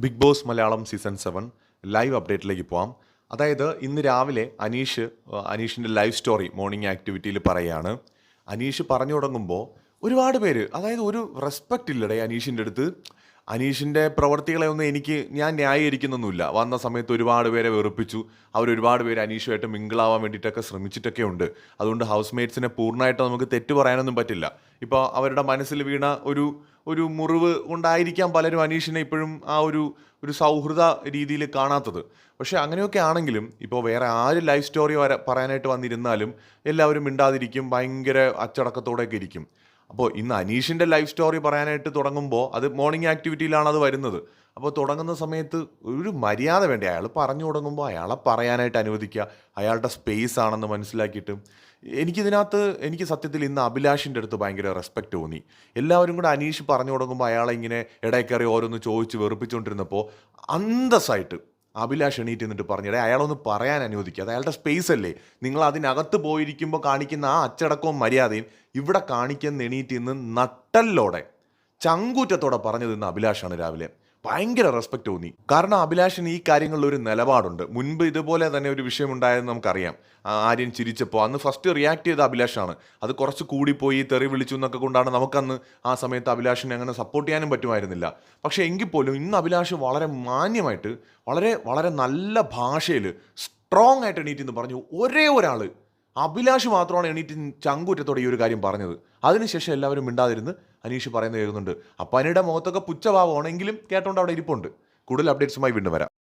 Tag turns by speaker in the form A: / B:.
A: Bigg Boss Malayalam season seven live അപ്ഡേറ്റിലേക്ക് പോവാം. അതായത് ഇന്ന് രാവിലെ അനീഷ് അനീഷിന്റെ ലൈവ് സ്റ്റോറി മോർണിംഗ് ആക്ടിവിറ്റിയിൽ പറയുകയാണ്. അനീഷ് പറഞ്ഞു തുടങ്ങുമ്പോൾ ഒരുപാട് പേര് അതായത് ഒരു റെസ്പെക്റ്റ് ഇല്ലടേ അനീഷിന്റെ അടുത്ത്. അനീഷിന്റെ പ്രവർത്തികളെ ഒന്നും എനിക്ക് ഞാൻ ന്യായീകരിക്കുന്നൊന്നുമില്ല. വന്ന സമയത്ത് ഒരുപാട് പേരെ വെറുപ്പിച്ചു. അവർ ഒരുപാട് പേര് അനീഷുമായിട്ട് മിങ്കിളാവാൻ വേണ്ടിയിട്ടൊക്കെ ശ്രമിച്ചിട്ടൊക്കെ ഉണ്ട് അതുകൊണ്ട് ഹൗസ് മേറ്റ്സിനെ പൂർണമായിട്ട് നമുക്ക് തെറ്റ് പറയാനൊന്നും പറ്റില്ല. ഇപ്പോൾ അവരുടെ മനസ്സിൽ വീണ ഒരു ഒരു മുറിവ് കൊണ്ടായിരിക്കാം പലരും അനീഷിനെ ഇപ്പോഴും ആ ഒരു ഒരു സൗഹൃദ രീതിയിൽ കാണാത്തത്. പക്ഷേ അങ്ങനെയൊക്കെ ആണെങ്കിലും ഇപ്പോൾ വേറെ ആര് ലൈഫ് സ്റ്റോറി വര പറയാനായിട്ട് വന്നിരുന്നാലും എല്ലാവരും മിണ്ടാതിരിക്കും ഭയങ്കര അച്ചടക്കത്തോടെയൊക്കെ ഇരിക്കും. അപ്പോൾ ഇന്ന് അനീഷിന്റെ ലൈഫ് സ്റ്റോറി പറയാനായിട്ട് തുടങ്ങുമ്പോൾ അത് മോർണിംഗ് ആക്ടിവിറ്റിയിലാണ് അത് വരുന്നത്. അപ്പോൾ തുടങ്ങുന്ന സമയത്ത് ഒരു മര്യാദ വേണ്ടേ? അയാൾ പറഞ്ഞു തുടങ്ങുമ്പോൾ അയാളെ പറയാനായിട്ട് അനുവദിക്കുക. അയാളുടെ സ്പേസ് ആണെന്ന് മനസ്സിലാക്കിയിട്ട്. എനിക്കിതിനകത്ത് എനിക്ക് സത്യത്തിൽ ഇന്ന് അഭിലാഷിന്റെ അടുത്ത് ഭയങ്കര റെസ്പെക്റ്റ് തോന്നി. എല്ലാവരും കൂടെ അനീഷ് പറഞ്ഞു തുടങ്ങുമ്പോൾ അയാളെ ഇങ്ങനെ ഇടയിൽ കയറി ഓരോന്ന് ചോദിച്ച് വെറുപ്പിച്ചുകൊണ്ടിരുന്നപ്പോൾ അന്തസ്സായിട്ട് അഭിലാഷ് എണീറ്റ് നിന്നിട്ട് പറഞ്ഞിടേ അയാളൊന്ന് പറയാൻ അനുവദിക്കുക അത് അയാളുടെ സ്പേസ് അല്ലേ? നിങ്ങൾ അതിനകത്ത് പോയിരിക്കുമ്പോൾ കാണിക്കുന്ന ആ അച്ചടക്കവും മര്യാദയും ഇവിടെ കാണിക്കുന്ന എണീറ്റ് ഇന്ന് നട്ടല്ലോടെ ചങ്കൂറ്റത്തോടെ പറഞ്ഞത് ഇന്ന് അഭിലാഷാണ് രാവിലെ. ഭയങ്കര റെസ്പെക്ട് തോന്നി. കാരണം അഭിലാഷിന് ഈ കാര്യങ്ങളിൽ ഒരു നിലപാടുണ്ട്. മുൻപ് ഇതുപോലെ തന്നെ ഒരു വിഷയം ഉണ്ടായെന്ന് നമുക്കറിയാം. ആര്യൻ ചിരിച്ചപ്പോൾ അന്ന് ഫസ്റ്റ് റിയാക്ട് ചെയ്ത അഭിലാഷാണ്. അത് കുറച്ച് കൂടിപ്പോയി തെറി വിളിച്ചു എന്നൊക്കെ കൊണ്ടാണ് നമുക്കന്ന് ആ സമയത്ത് അഭിലാഷിനെ അങ്ങനെ സപ്പോർട്ട് ചെയ്യാനും പറ്റുമായിരുന്നില്ല. പക്ഷേ എങ്കിൽ പോലും ഇന്ന് അഭിലാഷ് വളരെ മാന്യമായിട്ട് വളരെ വളരെ നല്ല ഭാഷയിൽ സ്ട്രോങ് ആയിട്ട് എണീറ്റ് എന്ന് പറഞ്ഞു ഒരേ ഒരാൾ അഭിലാഷ് മാത്രമാണ് എണീറ്റ് ചങ്കൂറ്റത്തോടെ ഈ ഒരു കാര്യം പറഞ്ഞത്. അതിനുശേഷം എല്ലാവരും മിണ്ടാതിരുന്ന് അനീഷ് പറയുന്നത് കേൾക്കുന്നുണ്ട്. അപ്പനിയുടെ മുഖത്തൊക്കെ പുച്ഛഭാവമാണെങ്കിലും കേട്ടോണ്ട് അവിടെ ഇരിപ്പുണ്ട്. കൂടുതൽ അപ്ഡേറ്റ്സുമായി വീണ്ടും വരാം.